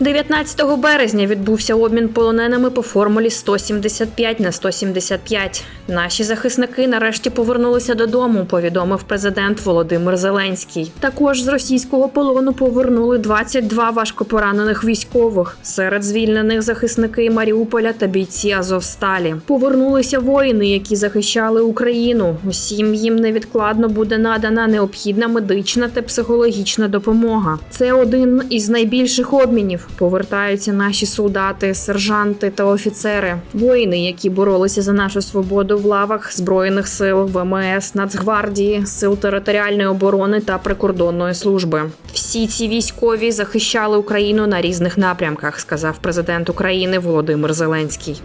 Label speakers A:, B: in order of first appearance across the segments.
A: 19 березня відбувся обмін полоненими по формулі 175 на 175. Наші захисники нарешті повернулися додому. Повідомив президент Володимир Зеленський. Також з російського полону повернули 22 важкопоранених військових. Серед звільнених захисники Маріуполя та бійці Азовсталі. Повернулися воїни, які захищали Україну. Усім їм невідкладно буде надана необхідна медична та психологічна допомога. Це один із найбільших обмінів. Повертаються наші солдати, сержанти та офіцери, воїни, які боролися за нашу свободу в лавах збройних сил ВМС, Нацгвардії, сил територіальної оборони та прикордонної служби. Всі ці військові захищали Україну на різних напрямках, сказав президент України Володимир Зеленський.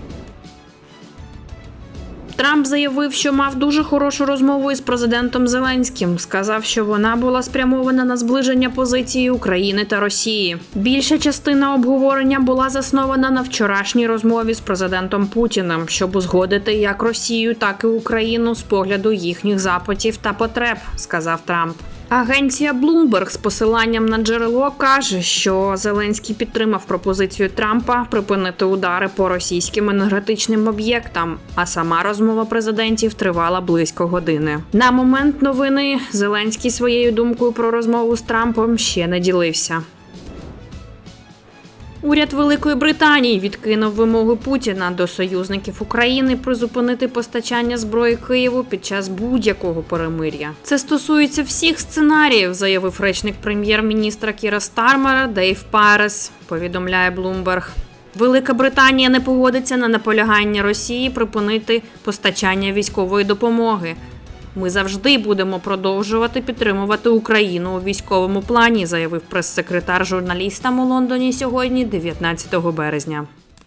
A: Трамп заявив, що мав дуже хорошу розмову із президентом Зеленським. Сказав, що вона була спрямована на зближення позиції України та Росії. Більша частина обговорення була заснована на вчорашній розмові з президентом Путіним, щоб узгодити як Росію, так і Україну з погляду їхніх запитів та потреб, сказав Трамп. Агенція Bloomberg з посиланням на джерело каже, що Зеленський підтримав пропозицію Трампа припинити удари по російським енергетичним об'єктам. А сама розмова президентів тривала близько години. На момент новини Зеленський своєю думкою про розмову з Трампом ще не ділився. Уряд Великої Британії відкинув вимоги Путіна до союзників України призупинити постачання зброї Києву під час будь-якого перемир'я. Це стосується всіх сценаріїв, заявив речник прем'єр-міністра Кіра Стармера Дейв Парес. Повідомляє Bloomberg. Велика Британія не погодиться на наполягання Росії припинити постачання військової допомоги. Ми завжди будемо продовжувати підтримувати Україну у військовому плані, заявив прес-секретар журналістам у Лондоні сьогодні, 19 березня.